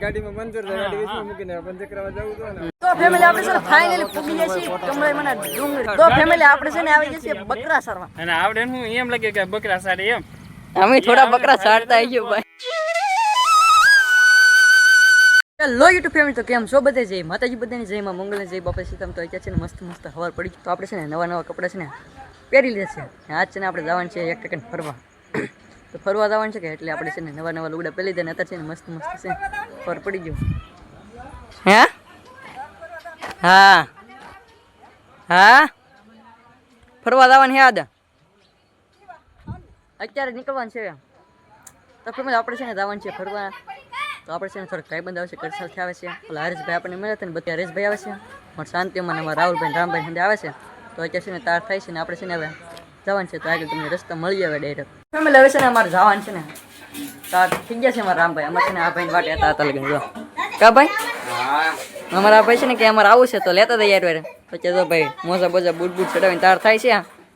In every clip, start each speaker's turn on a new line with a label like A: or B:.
A: ગાડીમાં મંજૂર છે ગાડી વીસમાં મૂકીને પંચર કરવા જવું તો ને.
B: તો ફેમિલી આપણે છે ને ફાઇનલી પૂગી જશે કમળે મને ડુંગળી. તો ફેમિલી આપણે છે ને આવી જશે બકરા સરવા.
A: અને આવડે હું એમ લાગે કે બકરા સારી એમ.
B: અમે થોડા બકરા સારતા આવી ગયો ભાઈ. હેલો યુટ્યુબ ફેમિલી તો કેમ છો બધે? જય માતાજી બધાની જય માં મંગલ જય બાપા સીતામ તો અત્યારે છે ને મસ્ત મસ્ત હવાર પડી તો આપણે છે ને નવા નવા કપડાં છે ને પહેરી લે છે. આજ છે ને આપણે જવાનું છે એક ફરવા. તો ફરવા જવાનું છે કે એટલે આપણે છે ને નવા નવા લુગડા પહેરી દે અત્યારે છે ને મસ્ત મસ્ત છે. ફર પડી ગયું. હે? હા. હા? ફરવા જવાનું હે આદા અત્યારે નીકળવાનું છે. તો ફેમિલી, આપણે છે ને જવાનું છે ફરવા. તો આપણે છે ને થોડાક ભાઈબંધ આવશે કરસાલથી આવે છે. ઓલા હરેશભાઈ આપણને મળ્યા હતા ને, બધા હરેશભાઈ આવે છે. મારા શાંતિમાં અમારા રાહુલભાઈ રામભાઈ આવે છે. તો અત્યારે છે ને તાર થાય છે ને આપણે છે ને હવે જવાનું છે તો આગળ તમને રસ્તા મળી આવે ડાયરેક્ટ ફેમિલી હવે છે ને અમારે જવાનું છે ને. થઈ ગયા છે અમારા રામભાઈ. અમારે છે ને આ ભાઈ વાટે હતા હતા લગન જો. કા ભાઈ? અમારા ભાઈ છે ને કે અમારે આવું છે તો લેતા તૈયાર વારે. પછી તો ભાઈ મોજા બોજા બૂટ બૂટ ચડાવીને તાર થાય છે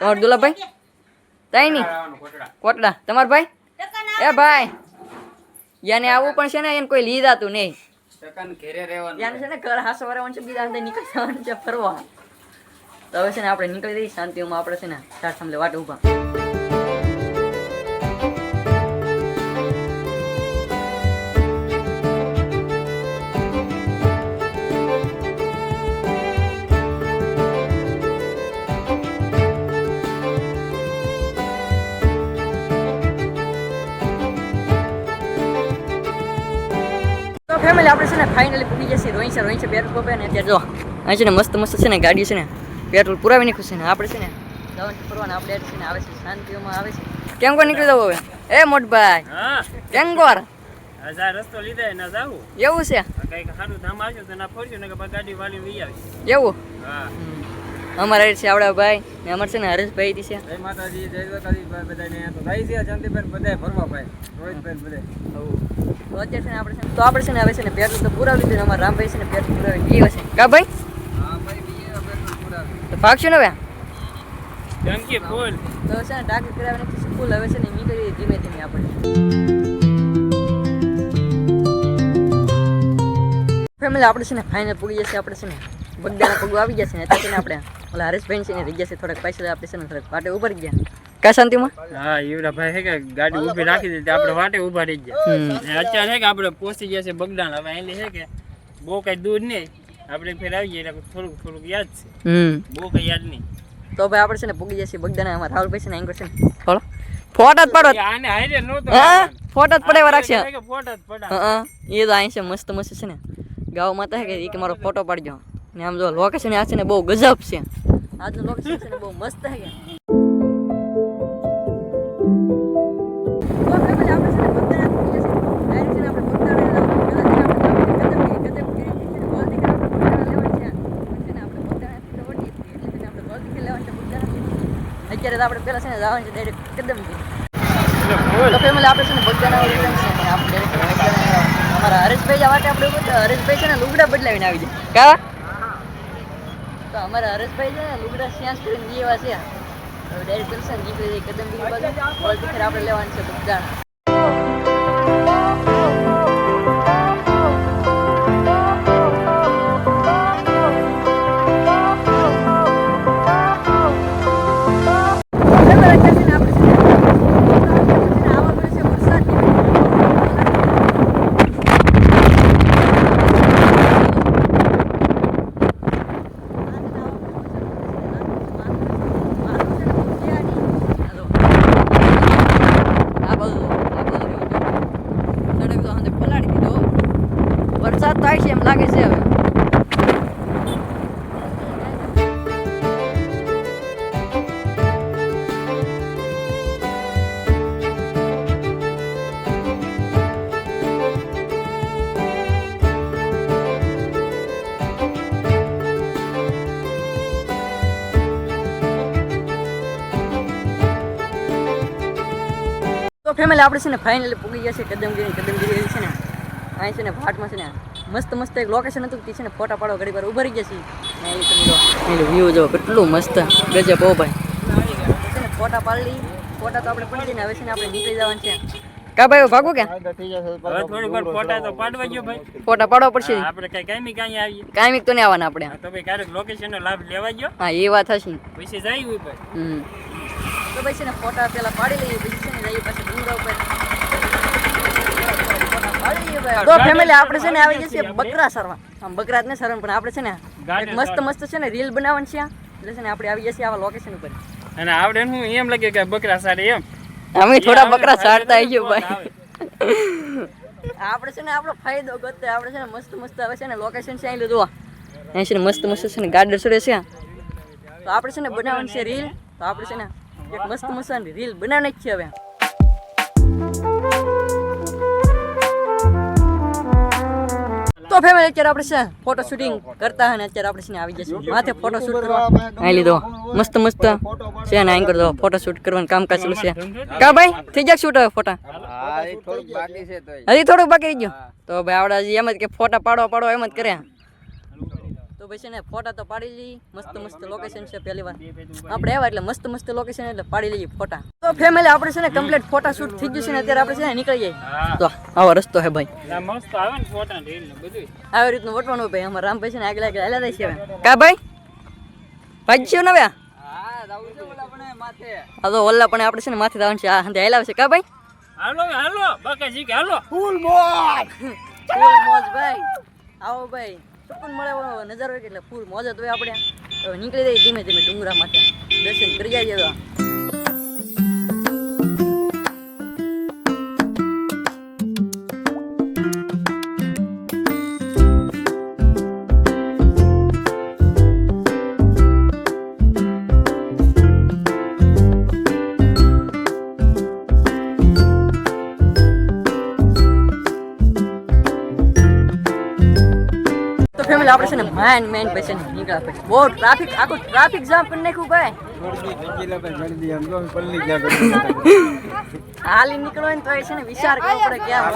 B: તમારું દુલાભાઈ થાય નહીં કોટડા. તમાર ભાઈ? એ ભાઈ યાને આવું પણ છે ને એને કોઈ લીધાતું નહીં.
A: ઘેરે રહેવાનું
B: યાને છે ને ઘર હાસો વરાવાનું છે બીજા નીકળી જવાનું છે ફરવા. તો હવે છે ને આપણે નીકળી જઈએ શાંતિમાં આપણે છે ને ચાર સામે વાટ ઊભા. ફેમિલી આપણે છે ને ફાઇનલી પૂરી જશે રોહિંગ છે રોહિંગ છે બે પંપે ને અત્યારે જો, અહીં છે ને મસ્ત મસ્ત છે ને ગાડી છે ને. પેટ્રોલ પુરાવી છે ને આપણે છે ને જવાનું ફરવાના આપણે છે ને આવે છે શાંતિઓમાં આવે છે. કેમ નીકળી જવું હવે. એ મોટભાઈ
A: હા.
B: કેમ
A: હજાર રસ્તો લીધા ના જાવું.
B: એવું છે?
A: કંઈક સારું ધામ આવશે તો ના ફરજો ને કે ગાડી વાળી લઈ આવી
B: એવું?
A: હા.
B: અમારે છે આવડા ભાઈ ને અમારે છે ને હરેશભાઈ થી છે.
A: જય માતાજી જય દ્વારકાજી બધાને તો ભાઈ છે શાંતિભાઈ બધાય ફરવા ભાઈ. રોહિતભાઈ બધાય.
B: તો અત્યારે છે ને આપણે તો આપણે છે ને હવે છે ને પેટ્રોલ તો પુરાવી દીધું ને અમારા રામભાઈ છે ને પેટ્રોલ પુરાવી છે. કા ભાઈ? તો ભાગશું ને હવે?
A: ડંકી ફૂલ
B: તો છે ને ટાંકી કરાવીને ફૂલ હવે છે ને નીકળી ધીમે ધીમે આપણે. ફેમિલી આપણે છે ને ફાઇનલ પૂરી જશે આપણે છે ને બગદાના પગું આવી ગયા છે ને આપણે. ઓલા હરેશભાઈ છે ને રહી જશે થોડાક પૈસા આપણે છે ને થોડાક વાટે ઉભર ગયા. કા શાંતિમાં?
A: હા ઈવડા ભાઈ હે કે ગાડી ઊભી રાખી દીધી આપણે વાટે ઊભા રહી ગયા. અત્યારે હે કે આપણે પહોંચી ગયા છે બગડાણ હવે એની હે કે બહુ કઈ દૂર નહીં. આપણે ફેર આવી એટલે થોડુંક થોડુંક યાદ છે.
B: હમ.
A: બહુ કઈ યાદ નહીં.
B: તો ભાઈ આપણે છે ને પૂગી જશે બગદાના અમારા રાહુલભાઈ છે ને એંગર છે ને. ફોટો ફોટા જ પડો.
A: આને હાઈરે નહોતો
B: હા? ફોટા જ પડાવવા રાખશે.
A: ફોટા જ પડા
B: હા એ તો અહીં છે મસ્ત મસ્ત છે ને. ગાવ માતા હે કે એક મારો ફોટો પાડજો. ને આમ જો લોકેશન આ છે ને બહુ ગજબ છે. આજનું લોકેશન છે ને બહુ મસ્ત છે કે તો family આપણે છે ને બગદાણા પહોંચી જશે. Direct છે ને આપણે બગદાણા જવાનું. પહેલા છે ને આપણે કદમગીરી. કદમગીરી. એટલે છે ને આપણે ગોલ્ડથી લેવાનું છે બગદાણા. એટલે છે ને આપણે ગોલ્ડથી લેવાનું છે બગદાણા. અત્યારે તો આપણે પેલા છે ને જવાનું છે ડાયરેક્ટ કદમગીરી તો ફેમિલી આપણે છે ને બગદાણા આપણે direct અમારા હરેશભાઈ જવા માટે આપણે ઊભા હતા. હરેશભાઈ છે ને લુગડા બદલાવીને આવી જાય કા તો અમારા હરેશભાઈ છે ને લુગડા શ્યાસ કરીને એવા છે. હવે ડાયરેક્ટ કરશે ને નીકળી જાય કદમગીરી બાજુ આપણે લેવાનું છે બગદાણા Давайте. તો ફેમિલી આપણે છે ને ફાઇનલી પૂગી ગયા છે કદમગીરી કદમગીરી છે ને. અહીં છે ને ભાટમાં છે ને મસ્ત મસ્ત એક લોકેશન હતું. તે છે ને ફોટા પાડવા ઘડી વાર ઊભા રહી ગયા છે ને એ તમે જો એનું વ્યૂ જો કેટલું મસ્ત. ગજબ બહુ ભાઈ. છે ને ફોટા પાડી ફોટા તો આપણે પડી જઈને હવે છે ને આપણે નીકળી જવાનું છે. કા ભાઈ ભાગો કે
A: ફોટા તો પાડવા ગયો ભાઈ.
B: ફોટા પાડવા પડશે.
A: આપણે કઈ કાંઈ કાઈ આવીએ.
B: કાંઈ તો નહીં આવવાના આપણે.
A: તો ભાઈ ક્યારેક લોકેશન નો લાભ લેવા ગયો.
B: હા એ વાત હશે.
A: પછી જાય ઉપર
B: હમ. તો ભાઈ છે ને ફોટા પેલા પાડી લઈએ. જઈએ પાછા ડુંગરા ઉપર. તો ફેમિલી આપણે છે ને આવી જશે બકરા સરવા આમ બકરા જ ને સરવા પણ આપણે છે ને એક મસ્ત મસ્ત છે ને રીલ બનાવવાની છે એટલે છે ને આપણે આવી જશે આવા લોકેશન ઉપર
A: અને આવડે હું એમ લાગે કે બકરા સારે એમ
B: અમે થોડા બકરા સારતા આવી ગયો ભાઈ આપણે છે ને આપણો ફાયદો ગોતે આપણે છે ને મસ્ત મસ્ત હવે છે ને લોકેશન છે અહીં લીધું અહીં છે ને મસ્ત મસ્ત છે ને ગાર્ડન સડે છે તો આપણે છે ને બનાવવાની છે રીલ તો આપણે છે ને એક મસ્ત મસ્ત રીલ બનાવવાની જ છે હવે તો ફેમિલી અત્યારે આપણે છે ફોટો શૂટિંગ કરતા અને અત્યારે આપણે છે આવી જશે. માથે ફોટો શૂટ કરવા. અહીં લીધો. મસ્ત મસ્ત છે ને અહીં કરી દો ફોટો શૂટ કરવાનું કામકાજ ચાલુ છે. કા ભાઈ થઈ જાય શૂટ હવે ફોટા હજી થોડુંક બાકી રહી ગયું. તો ભાઈ આવડે હજી એમ જ કે ફોટા પાડો પાડો એમ જ કરે તો પછી ને ફોટા તો પાડી લઈએ. મસ્ત મસ્ત લોકેશન છે પહેલી વાર. આપણે આવ્યા એટલે મસ્ત મસ્ત લોકેશન એટલે પાડી લઈએ ફોટા. તો ફેમિલી આપણે છે ને કમ્પ્લીટ ફોટા શૂટ થઈ ગયું છે ને અત્યારે આપણે છે ને નીકળી જઈએ તો આવો રસ્તો હે ભાઈ.
A: મસ્ત આવે ને ફોટા ને બધું
B: આવી રીતનું વટવાનું ભાઈ. અમારા રામભાઈ છે ને આગળ આગળ હાલ્યા જાય છે હવે. કા ભાઈ? ભાગ્યો ને હવે? આ તો ઓલા પણ આપણે છે ને માથે જવાનું છે. આ હાલ્યા છે. કા ભાઈ?
A: હાલો હાલો. બાકાજી
B: ફૂલ મોજ ભાઈ. આવો ભાઈ. સુકૂન મળે નજારો એટલે ફૂલ મોજ તો આપણે નીકળી જઈએ ધીમે ધીમે ડુંગરા માથે દર્શન કરી જાય. તો ફેમિલી આપણે છે ને મેન મેન પૈસા નીકળ્યા પછી. બહુ ટ્રાફિક આખું ટ્રાફિક જામ કરી નાખ્યું ભાઈ. હાલી નીકળો ને તો એ છે ને વિચાર કરવો પડે ક્યાં.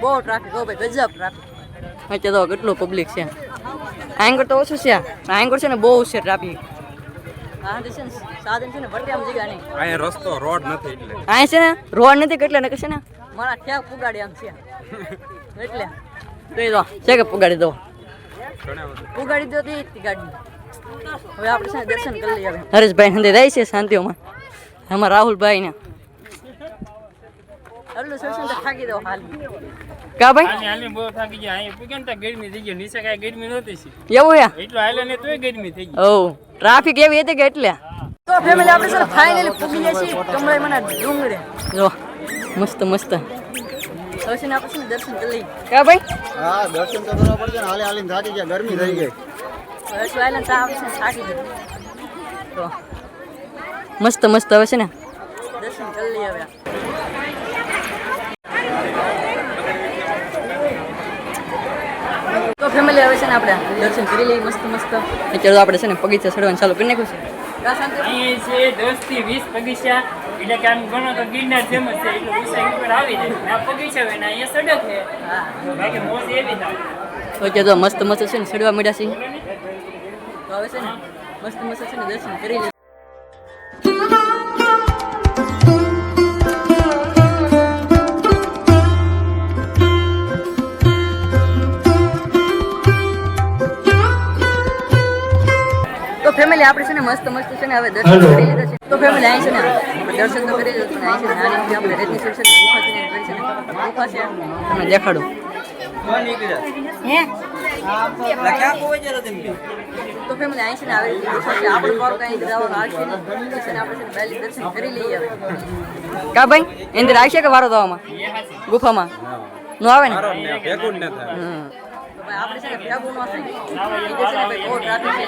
B: બહુ ટ્રાફિક હો ભાઈ ગજબ ટ્રાફિક અત્યારે તો કેટલું પબ્લિક છે. આંગળ તો ઓછું છે. આંગળ છે ને બહુ છે ટ્રાફિક છે ને સાધન છે ને વટે જગ્યા નહીં.
C: અહીંયા રસ્તો રોડ નથી એટલે.
B: અહીં છે ને રોડ નથી કેટલે ને છે ને મારા ઠેક પુગાડી આમ છે. એટલે. દઈ દો છે કે પુગાડી દો? પુગાડી દો તો ગાડી. હવે આપણે છે દર્શન કરી લઈએ હવે. હરેશભાઈ હંદે જાય છે શાંતિઓમાં. એમાં રાહુલભાઈ ને. કા ભાઈ?
A: હાલી બહુ થાકી ગયા. પૂગ્યા ગરમી થઈ ગઈ. નીચે કાંઈ ગરમી નહોતી સી.
B: એવું યા
A: એટલો હાલે ને તોય ગરમી થઈ ગઈ.
B: ઓ ટ્રાફિક એવી હતી કે એટલે? તો ફેમિલી આપણે સર ફાઇનલી પૂગી છીએ. કમળાઈ મને ડુંગરે જો મસ્ત મસ્ત. હવે છે ને આપણે છે ને દર્શન કરી લઈએ. કા ભાઈ?
D: હા દર્શન તો કરવા પડશે ને હાલે હાલીને થાકી ગયા ગરમી થઈ ગઈ.
B: તો આપણે છે ને થાકી ગઈ તો મસ્ત મસ્ત હવે છે ને. દર્શન કરી લઈએ હવે. તો ફેમિલી હવે છે ને આપણે દર્શન કરી લઈએ મસ્ત મસ્ત. અત્યારે તો આપણે છે ને બગીચા ચડવાનું ચાલુ કરી નાખ્યું છે?
A: અહીંયા છે દસથી વીસ બગીચા. એટલે કે આમ ગણો તો ગિરનાર ફેમસ છે એટલે ઊંચાઈ ઉપર આવી જાય. આ બગીચા હોય ને અહીંયા સડક છે. બાકી મોજ એવી થાય
B: તો તો મસ્ત મસ્ત છે ને સડવા મળ્યા છે. તો હવે છે ને મસ્ત મસ્ત છે ને દર્શન કરી લઈએ આપણે છે ને મસ્ત મસ્ત છે ને હવે દર્શન કરી લીધા છે. તો ફેમિલી અહીં છે ને દર્શન તો કરી લીધું અહીં છે ને નાની આપણે રેતની ગુફા છે ને કરી છે ને ગુફા છે. તમને દેખાડું. હે? તો ફેમિલી અહીં છે ને આવી ગુફા છે. આપણે પારો કાંઈ જવાનું આવશે નહીં છે ને આપણે છે ને પહેલી દર્શન કરી લઈએ હવે. કા ભાઈ? અંદર આવશે કે વારો દવામાં ગુફામાં? નો આવે ને?
C: ભેગું ન થાય.
B: હમ. તો ભાઈ આપણે છે ને ભેગું ન થાય એ છે ને ભાઈ બહુ ટ્રાફિક છે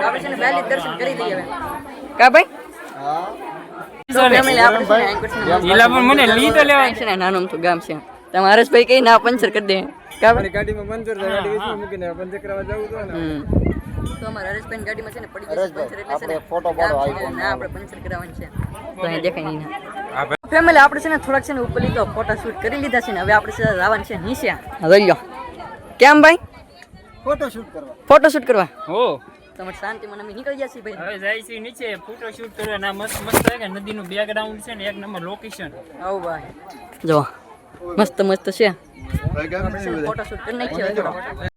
B: આપણે છે ને પહેલી દર્શન કરી લઈએ હવે. કા ભાઈ? દેખાય ફેમિલી આપણે છે ને થોડાક છે ને ઉપર લીધો ફોટા શૂટ કરી લીધા છે ને હવે આપણે સીધા જવાનું છે નીચે. રહી લો. કેમ ભાઈ?
D: ફોટો શૂટ કરવા.
B: ફોટો શૂટ કરવા?
A: હો.
B: તમે શાંતિ મને અમે નીકળી ગયા છીએ ભાઈ.
A: હવે જાય છે નીચે ફોટો શૂટ કરવા ના મસ્ત મસ્ત કે નદીનું બેકગ્રાઉન્ડ છે ને એક નંબર લોકેશન
B: આવો ભાઈ. જો મસ્ત મસ્ત છે.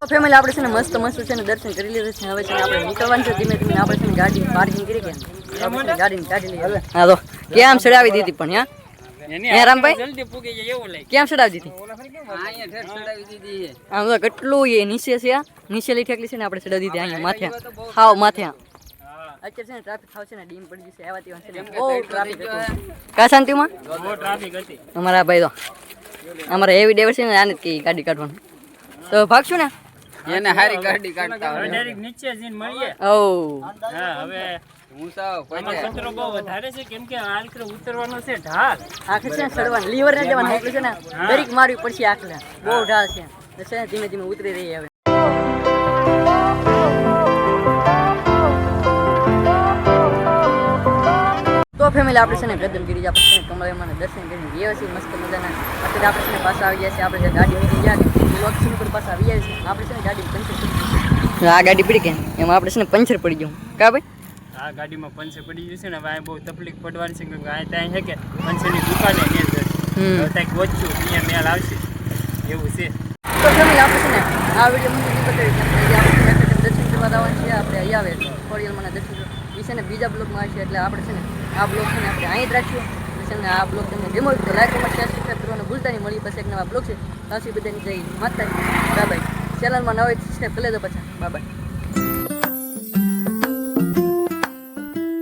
B: ફેમિલી આપણે છે ને મસ્ત મસ્ત છે ને દર્શન કરી લીધું છે હવે છે આપણે નીકળવાનું છે ધીમે ધીમે આપણે છે ને ગાડી પાર્કિંગ કરી ને ગાડીને કાઢી લઈએ હા તો કેમ ચડાવી દીધી પણ હા કેટલું એ નીચે છે ઠેકલી છે ને આપણે ચડાવી દીધી અહીંયા માથે હાવ માથે અમારા ભાઈ તો અમારા એવી ડેવર છે ને આને જ કે ગાડી કાઢવાનું. તો ભાગશું ને?
E: એને હારી ગાડી કાઢતા
A: હોય. ડાયરેક્ટ નીચે જઈને મળીએ.
B: ઓ
A: હા હવે બહુ વધારે છે કેમ કે આ ઉતરવાનો છે ઢાળ
B: આખે છે ને લીવર ને જવાનું એટલું છે ને દરેક મારવી પડશે આખલે બહુ ઢાલ છે. ધીમે ધીમે ઉતરી રહી હવે. તો ફેમિલી આપણે છે ને ગદમગીરી આપણે છે ને કમળામાં દર્શન કરીને ગયા છીએ મસ્ત મજાના અત્યારે આપણે છે ને પાછા આવી ગયા છે આપણે જે ગાડી મૂકી ગયા લોકેશન ઉપર પાછા આવી ગયા છે આપણે છે ને ગાડી પંચર પડી આ ગાડી પડી કે? એમાં આપણે છે ને પંચર પડી ગયું. કા ભાઈ?
A: આ ગાડીમાં પંચર પડી ગયું છે ને ભાઈ બહુ તકલીફ પડવાની છે કેમ કે આ ત્યાં છે કે પંચરની દુકાને ને. કંઈક ઓછું અહીંયા મેલ આવશે. એવું છે.
B: તો ફેમિલી આપણે છે ને આ વીડિયો મને નહીં બતાવી કે આપણે દર્શન કરવા જવાનું છે આપણે અહીંયા આવે. મને દર્શન કરવા. એ છે ને બીજા બ્લોગમાં હશે એટલે આપણે છે ને આ બ્લોગ છે ને આપણે અહીં જ રાખ્યું છે ને આ બ્લોગ તમને હોય તો લાઈક કમેન્ટ શેર સબસ્ક્રાઈબ કરવાનું ભૂલતા નહીં. મળી પછી એક નવા બ્લોગ છે. ત્યાં બધાની જઈ માતા બાય ચેનલમાં નવા સબસ્ક્રાઈબ કરી લેજો પાછા. બાય.